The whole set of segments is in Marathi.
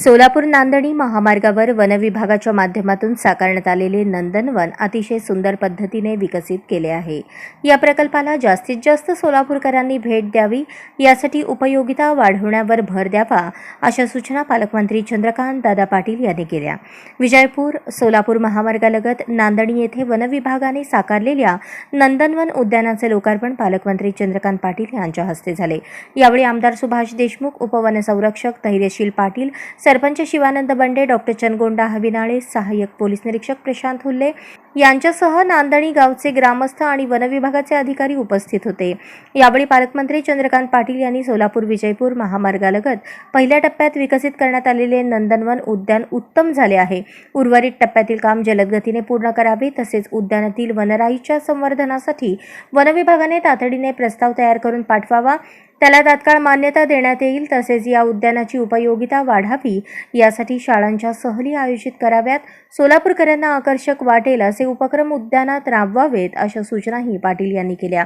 सोलापूर नांदणी महामार्गावर वनविभागाच्या माध्यमातून साकारण्यात आलेले नंदनवन अतिशय सुंदर पद्धतीने विकसित केले आहे. या प्रकल्पाला जास्तीत जास्त सोलापूरकरांनी भेट द्यावी यासाठी उपयोगिता वाढवण्यावर भर द्यावा अशा सूचना पालकमंत्री चंद्रकांत दादा पाटील यांनी केल्या. विजयपूर सोलापूर महामार्गालगत नांदणी येथे वनविभागाने साकारलेल्या नंदनवन उद्यानाचे लोकार्पण पालकमंत्री चंद्रकांत पाटील यांच्या हस्ते झाले. यावेळी आमदार सुभाष देशमुख उपवनसंरक्षक धैर्यशील पाटील सरपंच शिवानंद बंडे डॉक्टर चनगोंडा हविनाळे सहाय्यक पोलीस निरीक्षक प्रशांत हुल्ले यांच्यासह नांदणी गावचे ग्रामस्थ आणि वनविभागाचे अधिकारी उपस्थित होते. यावेळी पालकमंत्री चंद्रकांत पाटील यांनी सोलापूर विजयपूर महामार्गालगत पहिल्या टप्प्यात विकसित करण्यात आलेले नंदनवन उद्यान उत्तम झाले आहे. उर्वरित टप्प्यातील काम जलदगतीने पूर्ण करावे तसेच उद्यानातील वनराईच्या संवर्धनासाठी वनविभागाने तातडीने प्रस्ताव तयार करून पाठवावा. त्याला तात्काळ मान्यता देण्यात येईल तसेच या उद्यानाची उपयोगिता वाढावी. यासाठी शाळांच्या सहली आयोजित कराव्यात. सोलापूरकरांना आकर्षक वाटेल असे उपक्रम उद्यानात राबवावेत अशा सूचनाही पाटील यांनी केल्या.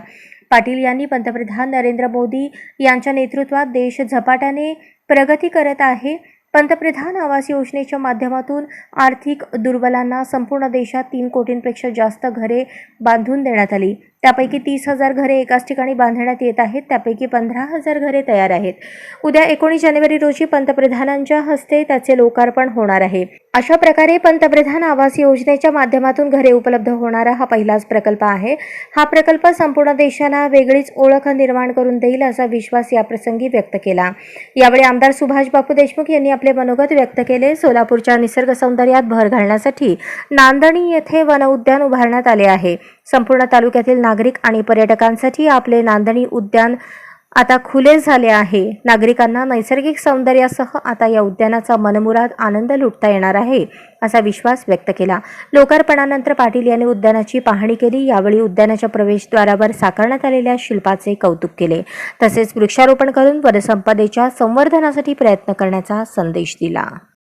पाटील यांनी पंतप्रधान नरेंद्र मोदी यांच्या नेतृत्वात देश झपाट्याने प्रगती करत आहे. पंतप्रधान आवास योजनेच्या माध्यमातून आर्थिक दुर्बलांना संपूर्ण देशात तीन कोटींपेक्षा जास्त घरे बांधून देण्यात आली. त्यापैकी तीस हजार घरे एकाच ठिकाणी बांधण्यात येत आहेत. त्यापैकी पंधरा हजार घरे तयार आहेत. उद्या एकोणीस जानेवारी रोजी पंतप्रधानांच्या हस्ते त्याचे लोकार्पण होणार आहे. अशा प्रकारे पंतप्रधान आवास योजनेच्या माध्यमातून घरे उपलब्ध होणारा हा पहिलाच प्रकल्प आहे. हा प्रकल्प संपूर्ण देशाला वेगळीच ओळख निर्माण करून देईल असा विश्वास याप्रसंगी व्यक्त केला. यावेळी आमदार सुभाष बापू देशमुख यांनी आपले मनोगत व्यक्त केले. सोलापूरच्या निसर्ग सौंदर्यात भर घालण्यासाठी नांदणी येथे वन उद्यान उभारण्यात आले आहे. संपूर्ण तालुक्यातील नागरिक आणि पर्यटकांसाठी आपले नांदणी उद्यान आता खुले झाले आहे. नागरिकांना नैसर्गिक सौंदर्यासह आता या उद्यानाचा मनमुराद आनंद लुटता येणार आहे असा विश्वास व्यक्त केला. लोकार्पणानंतर पाटील यांनी उद्यानाची पाहणी केली. यावेळी उद्यानाच्या प्रवेशद्वारावर साकारण्यात आलेल्या शिल्पाचे कौतुक केले. तसेच वृक्षारोपण करून वनसंपदेच्या संवर्धनासाठी प्रयत्न करण्याचा संदेश दिला.